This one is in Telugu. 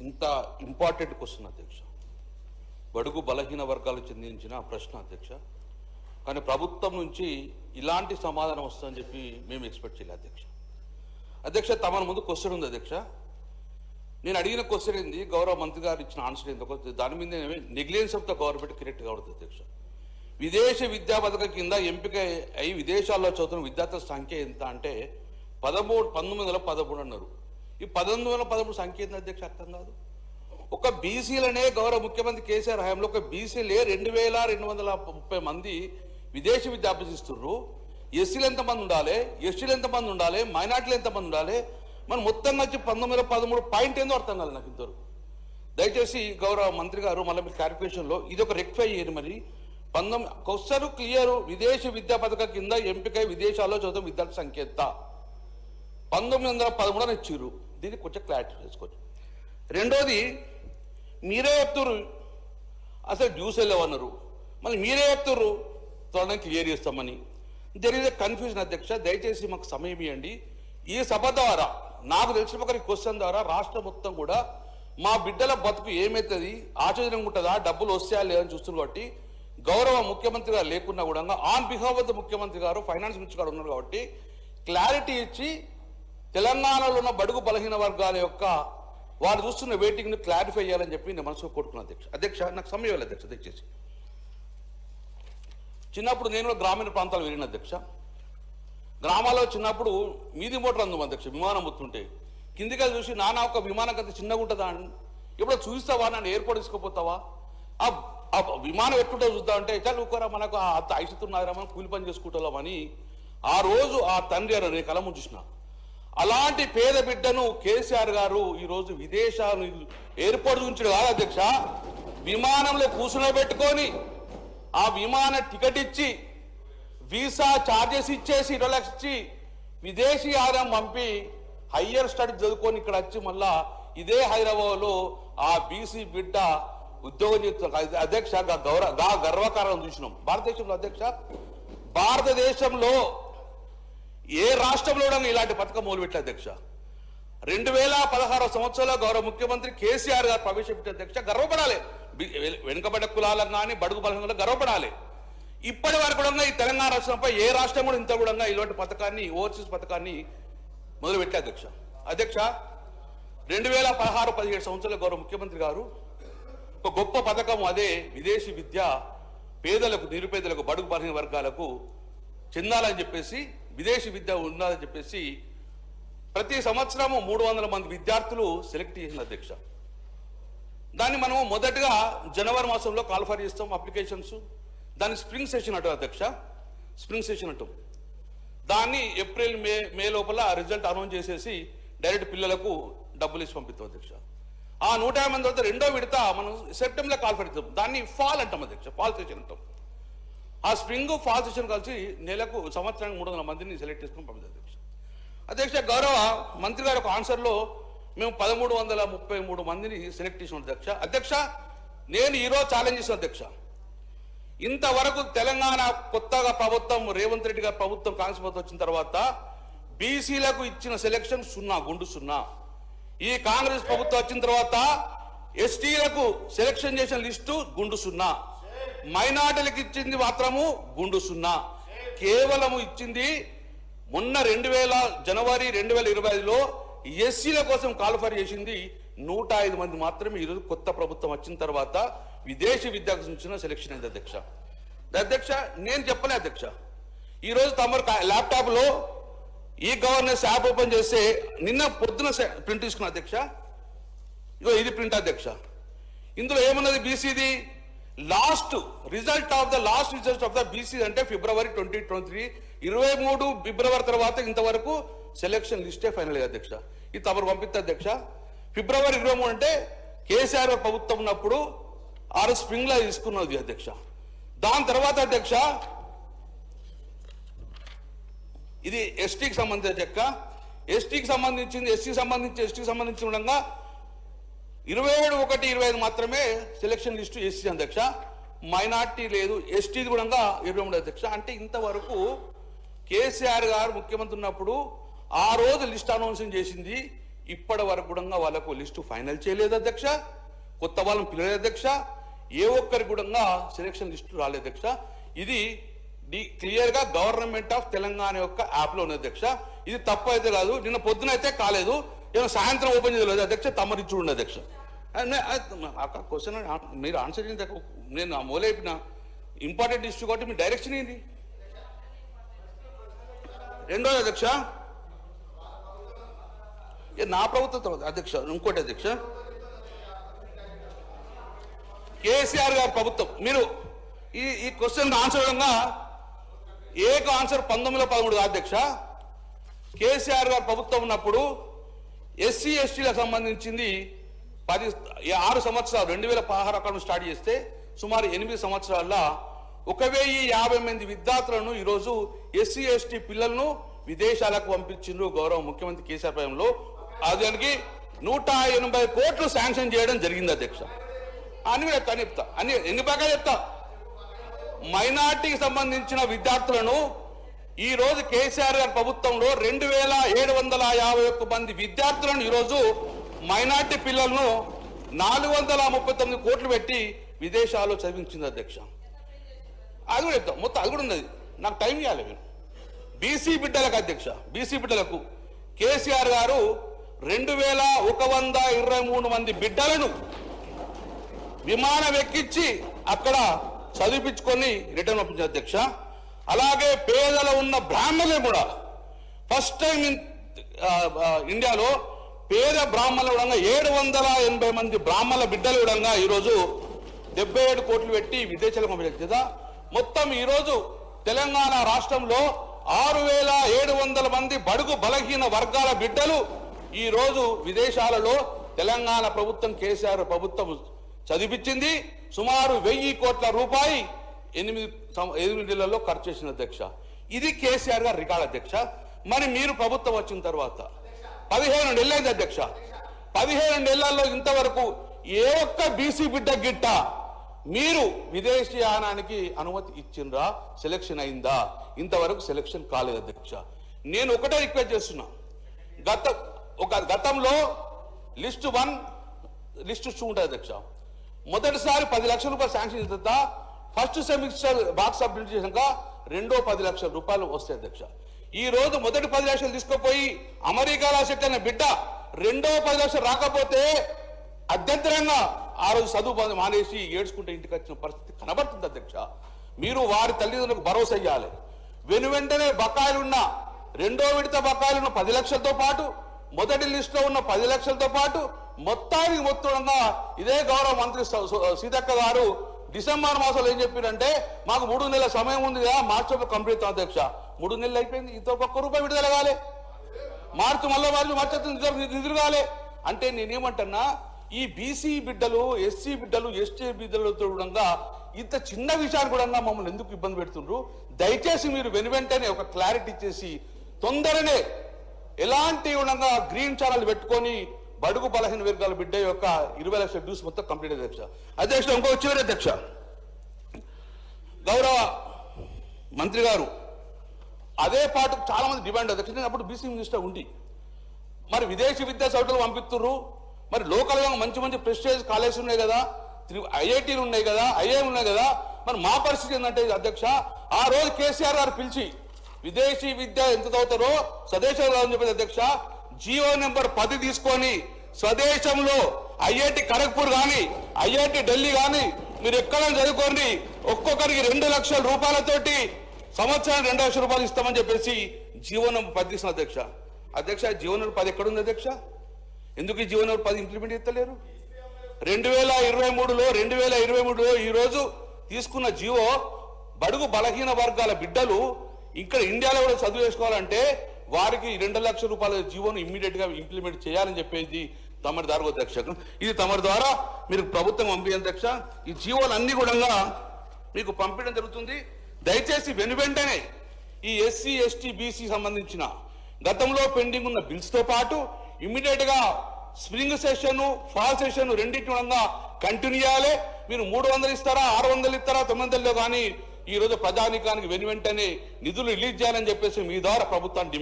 ఇంత ఇంపార్టెంట్ క్వశ్చన్ అధ్యక్ష. బడుగు బలహీన వర్గాలు చెందించిన ప్రశ్న అధ్యక్ష. కానీ ప్రభుత్వం నుంచి ఇలాంటి సమాధానం వస్తుందని చెప్పి మేము ఎక్స్పెక్ట్ చేయలేదు అధ్యక్ష. అధ్యక్ష తమ ముందు క్వశ్చన్ ఉంది అధ్యక్ష. నేను అడిగిన క్వశ్చన్ ఏంది? గౌరవ మంత్రి గారు ఇచ్చిన ఆన్సర్ ఏంది? దాని మీద negligence of the government create కావడదు అధ్యక్ష. విదేశీ విద్యా పథకం కింద ఎంపిక అయి విదేశాల్లో చదువుతున్న విద్యార్థుల సంఖ్య ఎంత అంటే పదమూడు పంతొమ్మిది వందల పదమూడు అన్నారు. ఈ పంతొమ్మిది వందల పదమూడు సంకేత అధ్యక్ష అర్థం కాదు. ఒక బీసీలనే గౌరవ ముఖ్యమంత్రి కేసీఆర్ హయాంలో ఒక బీసీలే రెండు వేల రెండు వందల ముప్పై మంది విదేశీ విద్య అభ్యసిస్తున్నారు ఎస్సీలు ఎంతమంది ఉండాలి? ఎస్టీలు ఎంతమంది ఉండాలి? మైనార్టీలు ఎంతమంది ఉండాలి? మనం మొత్తం వచ్చి పంతొమ్మిది వందల పదమూడు పాయింట్ ఏందో అర్థం కాదు నాకు ఇంతవరకు. దయచేసి గౌరవ మంత్రి గారు మళ్ళీ మీ క్లారిఫికేషన్లో ఇది ఒక రెక్టిఫై చేయండి మరి. పంతొమ్మిది క్వశ్చన్ క్లియర్ విదేశీ విద్యా పథకం కింద ఎంపికై విదేశాల్లో చదువు విద్యార్థి సంఖ్య ఎంత? పంతొమ్మిది వందల పదమూడు అని ఇచ్చిర్రు. దీనికి కొంచెం క్లారిటీ చేసుకోవచ్చు. రెండోది మీరే ఎత్తురు అసలు డ్యూస్ వెళ్ళవన్నారు మళ్ళీ మీరే చెప్తుర్రు. త్వరగా క్లియర్ చేస్తామని. దెర్ ఇస్ కన్ఫ్యూజన్ అధ్యక్ష. దయచేసి మాకు సమయం ఇవ్వండి. ఈ సభ ద్వారా నాకు తెలిసిన ఒకరి క్వశ్చన్ ద్వారా రాష్ట్రం మొత్తం కూడా మా బిడ్డల బతుకు ఏమవుతుంది ఆచరణ ఉంటుందా? డబ్బులు వస్తాయా లేదని చూస్తున్నారు కాబట్టి గౌరవ ముఖ్యమంత్రి గారు లేకున్నా కూడా ఆన్ బిహాఫ్ ఆఫ్ ద ముఖ్యమంత్రి గారు ఫైనాన్స్ మినిస్టర్ గారు ఉన్నారు కాబట్టి క్లారిటీ ఇచ్చి తెలంగాణలో ఉన్న బడుగు బలహీన వర్గాల యొక్క వారు చూస్తున్న వెయిటింగ్ను క్లారిఫై చేయాలని చెప్పి నేను మనసులో కోరుకున్నాను అధ్యక్ష. అధ్యక్ష నాకు సమయం లేదు అధ్యక్ష దయచేసి. చిన్నప్పుడు నేను గ్రామీణ ప్రాంతాలు వెళ్ళిన అధ్యక్ష. గ్రామాల్లో చిన్నప్పుడు మీది మోటార్ అందు అధ్యక్ష విమానం వస్తుంటే. కిందికి చూసి నానా ఒక విమానం కంటే చిన్నగా ఉంటుందా అని? ఎప్పుడో చూస్తావా నన్ను ఎయిర్పోర్ట్ తీసుకుపోతావా? ఆ ఆ విమానం ఎట్టుంటో చూద్దామంటే చాలు ఊకోరా మనకు ఆ అంత ఐసుతున్నారా మనం కూలి పని చేసుకుంటామని ఆ రోజు ఆ తండ్రి అని నేను కలము చూసినా. అలాంటి పేద బిడ్డను కేసీఆర్ గారు ఈరోజు విదేశాలు ఎయిర్పోర్ట్ కాదు అధ్యక్ష. విమానంలో కూర్చునబెట్టుకొని ఆ విమాన టికెట్ ఇచ్చి వీసా చార్జెస్ ఇచ్చేసి ఇరవై లక్షలు ఇచ్చి విదేశీ ఆరం పంపి హయ్యర్ స్టడీ చదువుకొని ఇక్కడ వచ్చి మళ్ళా ఇదే హైదరాబాద్లో ఆ బీసీ బిడ్డ ఉద్యోగం చేస్తున్న అధ్యక్ష గౌరవ గర్వకారం చూసినాం. భారతదేశంలో అధ్యక్ష భారతదేశంలో ఏ రాష్ట్రంలో కూడా ఇలాంటి పథకం మొదలుపెట్టిన అధ్యక్ష. రెండు వేల పదహారు సంవత్సరంలో గౌరవ ముఖ్యమంత్రి కేసీఆర్ గారు ప్రవేశపెట్టిన అధ్యక్ష గర్వపడాలి. వెనుకబడ్డ కులాలకు కానీ బడుగు బలహీన గర్వపడాలి. ఇప్పటి వరకు కూడా ఈ తెలంగాణ రాష్ట్రంపై ఏ రాష్ట్రం కూడా ఇంత కూడా ఇలాంటి పథకాన్ని ఓవర్సీస్ పథకాన్ని మొదలుపెట్టే అధ్యక్ష. అధ్యక్ష రెండు వేల పదహారు పదిహేడు సంవత్సరాల గౌరవ ముఖ్యమంత్రి గారు ఒక గొప్ప పథకం అదే విదేశీ విద్య పేదలకు నిరుపేదలకు బడుగు బలహీన వర్గాలకు చెందాలని చెప్పేసి విదేశీ విద్య ఉన్నదని చెప్పేసి ప్రతి సంవత్సరము మూడు వందల మంది విద్యార్థులు సెలెక్ట్ చేసిన అధ్యక్ష. దాన్ని మనం మొదటగా జనవరి మాసంలో కాల్ఫర్ చేస్తాం అప్లికేషన్స్. దాన్ని స్ప్రింగ్ సెషన్ అంటాం అధ్యక్ష. స్ప్రింగ్ సెషన్ అంటాం. దాన్ని ఏప్రిల్ మే మే లోపల రిజల్ట్ అనౌన్స్ చేసేసి డైరెక్ట్ పిల్లలకు డబ్బులు ఇచ్చి పంపిస్తాం అధ్యక్ష. ఆ నూట యాభై మంది తర్వాత రెండో విడత మనం సెప్టెంబర్లో కాల్ఫర్ ఇస్తాం దాన్ని ఫాల్ అంటాం అధ్యక్ష. ఫాల్ సెషన్ అంటాం. ఆ స్ప్రింగ్ ఫాల్ సెషన్ కలిసి నెలకు సంవత్సరానికి మూడు వందల మందిని సెలెక్ట్ చేసుకుని పంపించారు అధ్యక్ష. అధ్యక్ష గౌరవ మంత్రి గారి ఒక ఆన్సర్లో మేము పదమూడు వందల ముప్పై మూడు మందిని సెలెక్ట్ చేసిన అధ్యక్ష. అధ్యక్ష నేను ఈరోజు ఛాలెంజ్ చేసిన అధ్యక్ష. ఇంతవరకు తెలంగాణ కొత్తగా ప్రభుత్వం రేవంత్ రెడ్డి గారి ప్రభుత్వం కాంగ్రెస్ ప్రభుత్వం వచ్చిన తర్వాత బీసీలకు ఇచ్చిన సెలెక్షన్ సున్నా గుండు సున్నా. ఈ కాంగ్రెస్ ప్రభుత్వం వచ్చిన తర్వాత ఎస్టీలకు సెలెక్షన్ చేసిన లిస్టు గుండు సున్నా. మైనార్టీలకు ఇచ్చింది మాత్రము గుండు సున్నా. కేవలము ఇచ్చింది మొన్న రెండు వేల జనవరి రెండు వేల ఇరవై ఐదులో ఎస్సీల కోసం కాల్ఫర్ చేసింది నూట ఐదు మంది మాత్రమే. ఈరోజు కొత్త ప్రభుత్వం వచ్చిన తర్వాత విదేశీ విద్యకు సంబంధించిన సెలక్షన్ అయింది అధ్యక్ష. అధ్యక్ష నేను చెప్పలే అధ్యక్ష. ఈరోజు తమరు ల్యాప్టాప్లో ఈ గవర్నెన్స్ యాప్ ఓపెన్ చేస్తే నిన్న పొద్దున ప్రింట్ తీసుకున్న అధ్యక్ష. ఇగో ఇది ప్రింట్ అధ్యక్ష. ఇందులో ఏమున్నది బీసీది? Last result of the last result of the BC అంటే ఫిబ్రవరి ట్వంటీ ట్వంటీ త్రీ ఇరవై మూడు ఫిబ్రవరి తర్వాత ఇంతవరకు సెలక్షన్ లిస్టే ఫైనల్ అధ్యక్ష. ఇది తమరు పంపిస్తే అధ్యక్ష ఫిబ్రవరి ఇరవై మూడు అంటే కేసీఆర్ ప్రభుత్వం ఉన్నప్పుడు ఆరు స్ప్రింగ్ తీసుకున్నది అధ్యక్ష. దాని తర్వాత అధ్యక్ష ఇది ఎస్టీకి సంబంధించిన అధ్యక్ష. ఎస్టీకి సంబంధించింది ఎస్సీకి సంబంధించి ఎస్టీకి సంబంధించిన ఉండగా ఇరవై ఏడు ఒకటి ఇరవై ఐదు మాత్రమే సెలక్షన్ లిస్టు ఎస్సీ అధ్యక్ష మైనార్టీ లేదు ఎస్టీది కూడా ఇరవై మూడు అధ్యక్ష. అంటే ఇంతవరకు కేసీఆర్ గారు ముఖ్యమంత్రి ఉన్నప్పుడు ఆ రోజు లిస్ట్ అనౌన్సింగ్ చేసింది. ఇప్పటి వరకు కూడా వాళ్ళకు లిస్టు ఫైనల్ చేయలేదు అధ్యక్ష. కొత్త వాళ్ళని పిలవలేదు అధ్యక్ష. ఏ ఒక్కరి కూడా సెలక్షన్ లిస్టు రాలేదు అధ్యక్ష. ఇది డి క్లియర్గా గవర్నమెంట్ ఆఫ్ తెలంగాణ యొక్క యాప్లో ఉంది అధ్యక్ష. ఇది తప్పు అయితే కాదు. నిన్న పొద్దున అయితే కాలేదు. ఏమో సాయంత్రం ఓపెన్ చేయలేదు అధ్యక్ష. తమరిచ్చుడు అధ్యక్ష. Uh, uh, అక్క క్వశ్చన్ మీరు ఆన్సర్ చేయండి నేను ఆ మూలైపోయిన ఇంపార్టెంట్ ఇష్యూ కాబట్టి మీ డైరెక్షన్ ఏంది? రెండోది అధ్యక్ష. ఏ నా ప్రభుత్వం తర్వాత అధ్యక్ష ఇంకోటి అధ్యక్ష. కేసీఆర్ గారి ప్రభుత్వం. మీరు ఈ ఈ క్వశ్చన్ ఆన్సర్ విధంగా ఏక ఆన్సర్ పంతొమ్మిది పదమూడు అధ్యక్ష. కేసీఆర్ గారి ప్రభుత్వం ఉన్నప్పుడు ఎస్సీ ఎస్టీలకు సంబంధించింది పది ఆరు సంవత్సరాలు రెండు వేల పదహారు స్టార్ట్ చేస్తే సుమారు ఎనిమిది సంవత్సరాల్లో ఒక వెయ్యి యాభై మంది విద్యార్థులను ఈరోజు ఎస్సీ ఎస్టీ పిల్లలను విదేశాలకు పంపించిండ్రు గౌరవ ముఖ్యమంత్రి కేసీఆర్ పయంలో దానికి నూట ఎనభై కోట్లు శాంక్షన్ చేయడం జరిగింది అధ్యక్ష. అని కూడా చెప్తా అని చెప్తా అన్ని ఎన్ని బాగా చెప్తా? మైనార్టీకి సంబంధించిన విద్యార్థులను ఈ రోజు కేసీఆర్ గారి ప్రభుత్వంలో రెండు వేల ఏడు వందల యాభై ఒక్క మంది విద్యార్థులను ఈరోజు మైనార్టీ పిల్లలను నాలుగు వందల ముప్పై తొమ్మిది కోట్లు పెట్టి విదేశాల్లో చదివించింది అధ్యక్ష. అది కూడా చెప్తాం మొత్తం అది కూడా ఉన్నది. నాకు టైం ఇవ్వాలి మీరు. బీసీ బిడ్డలకు అధ్యక్ష బీసీ బిడ్డలకు. కేసీఆర్ గారు రెండు వేల ఒక వంద ఇరవై మూడు మంది బిడ్డలను విమానం ఎక్కించి అక్కడ చదివించుకొని రిటర్న్ పంపించారు అధ్యక్ష. అలాగే పేదలు ఉన్న బ్రాహ్మణులు కూడా ఫస్ట్ టైం ఇండియాలో పేద బ్రాహ్మణుల విధంగా ఏడు వందల ఎనభై మంది బ్రాహ్మణుల బిడ్డల విధంగా ఈరోజు డెబ్బై ఏడు కోట్లు పెట్టి విదేశాలకు పంపించారు కదా మొత్తం ఈరోజు తెలంగాణ రాష్ట్రంలో ఆరు వేల ఏడు వందల మంది బడుగు బలహీన వర్గాల బిడ్డలు ఈరోజు విదేశాలలో తెలంగాణ ప్రభుత్వం కేసీఆర్ ప్రభుత్వం చదివించింది. సుమారు వెయ్యి కోట్ల రూపాయి ఎనిమిది సం- ఎనిమిది నెలల్లో ఖర్చు చేసిన అధ్యక్ష. ఇది కేసీఆర్ గారు రికార్డ్ అధ్యక్ష. మరి మీరు ప్రభుత్వం వచ్చిన తర్వాత పదిహేను నెలలైంది అధ్యక్ష. పదిహేను నెలల్లో ఇంతవరకు ఏ ఒక్క బీసీ బిడ్డ గిట్ట మీరు విదేశీయానానికి అనుమతి ఇచ్చిండ్రా? సెలక్షన్ అయిందా? ఇంతవరకు సెలక్షన్ కాలేదు అధ్యక్ష. నేను ఒకటే రిక్వెస్ట్ చేస్తున్నా. గత ఒక గతంలో లిస్ట్ వన్ లిస్ట్ టూ ఉంటుంది అధ్యక్ష. మొదటిసారి పది లక్షల రూపాయలు శాంక్షన్ చేసిన తర్వాత ఫస్ట్ సెమిస్టర్ బాక్స్ సబ్మిట్ చేశాక రెండో పది లక్షల రూపాయలు వస్తాయి అధ్యక్ష. ఈ రోజు మొదటి పది లక్షలు తీసుకుపోయి అమెరికాలో సెట్ అయిన బిడ్డ రెండవ పది లక్షలు రాకపోతే అభ్యంతరంగా ఆ రోజు చదువు మానేసి ఏడ్చుకుంటే ఇంటికి వచ్చిన పరిస్థితి కనబడుతుంది అధ్యక్ష. మీరు వారి తల్లిదండ్రులకు భరోసా ఇవ్వాలి వెను వెంటనే బకాయిలున్న రెండో విడత బకాయిలున్న పది లక్షలతో పాటు మొదటి లిస్టులో ఉన్న పది లక్షలతో పాటు మొత్తానికి మొత్తంగా ఇదే గౌరవ మంత్రి సీతక్క గారు డిసెంబర్ మాసంలో ఏం చెప్పారంటే మాకు మూడు నెలల సమయం ఉంది కదా మార్చి కంప్లీట్ అధ్యక్ష. మూడు నెలలు అయిపోయింది ఇంత ఒక్క రూపాయి విడుదల కాలే. మార్చి మళ్ళీ మార్చి మార్చి నిధులు కాలే. అంటే నేనేమంటున్నా ఈ బీసీ బిడ్డలు ఎస్సీ బిడ్డలు ఎస్టీ బిడ్డలతో కూడా ఇంత చిన్న విషయాలు కూడా మమ్మల్ని ఎందుకు ఇబ్బంది పెడుతుండ్రు? దయచేసి మీరు వెను వెంటనే ఒక క్లారిటీ ఇచ్చేసి తొందరనే ఎలాంటి ఉండగా గ్రీన్ ఛానల్ పెట్టుకొని బడుగు బలహీన వర్గాల బిడ్డ యొక్క ఇరవై లక్షల డ్యూస్ మొత్తం కంప్లీట్ అధ్యక్ష. అధ్యక్ష ఇంకో చివరి అధ్యక్ష. గౌరవ మంత్రి గారు అదే పాటు చాలా మంది డిమాండ్ అధ్యక్ష. నేను అప్పుడు బీసీ మినిస్టర్ ఉండి మరి విదేశీ విద్యా సౌకర్యాలు పంపిస్తున్నారు మరి లోకల్గా మంచి మంచి ప్రెస్టేజ్ కాలేజెస్ ఉన్నాయి కదా ఐఐటీలు ఉన్నాయి కదా ఐఐఎం ఉన్నాయి కదా. మరి మా పరిస్థితి ఏంటంటే అధ్యక్ష ఆ రోజు కేసీఆర్ గారు పిలిచి విదేశీ విద్య ఎంత చదువుతారో స్వదేశంలో అని చెప్పేది అధ్యక్ష. జియో నెంబర్ పది తీసుకొని స్వదేశంలో ఐఐటి ఖరగ్పూర్ కానీ ఐఐటి ఢిల్లీ కానీ మీరు ఎక్కడ చదువుకోండి. ఒక్కొక్కరికి రెండు లక్షల రూపాయలతోటి సంవత్సరానికి రెండు లక్షల రూపాయలు ఇస్తామని చెప్పేసి జీవనం పది తీసిన అధ్యక్ష. అధ్యక్ష జీవనం పది ఎక్కడుంది అధ్యక్ష? ఎందుకు ఈ జీవనం పది ఇంప్లిమెంట్ చేస్తలేరు? రెండు వేల ఇరవై మూడులో రెండు వేల ఇరవై మూడులో ఈరోజు తీసుకున్న జీవో బడుగు బలహీన వర్గాల బిడ్డలు ఇక్కడ ఇండియాలో కూడా చదువు చేసుకోవాలంటే వారికి రెండు లక్షల రూపాయల జీవోను ఇమ్మీడియట్గా ఇంప్లిమెంట్ చేయాలని చెప్పేది తమరి ద్వారా అధ్యక్ష ఇది తమరి ద్వారా మీరు ప్రభుత్వం పంపించే అధ్యక్ష. ఈ జీవోలు అన్ని కూడా మీకు పంపించడం జరుగుతుంది. దయచేసి వెను వెంటనే ఈ ఎస్సీ ఎస్టీ బీసీ సంబంధించిన గతంలో పెండింగ్ ఉన్న బిల్స్తో పాటు ఇమ్మీడియట్గా స్ప్రింగ్ సెషన్ ఫాల్ సెషన్ రెండింటి మూలంగా కంటిన్యూ చేయాలి. మీరు మూడు వందలు ఇస్తారా ఆరు వందలు ఇస్తారా తొమ్మిది వందలు కానీ ఈ రోజు ప్రజానికానికి వెను వెంటనే నిధులు రిలీజ్ చేయాలని చెప్పేసి మీ ద్వారా ప్రభుత్వాన్ని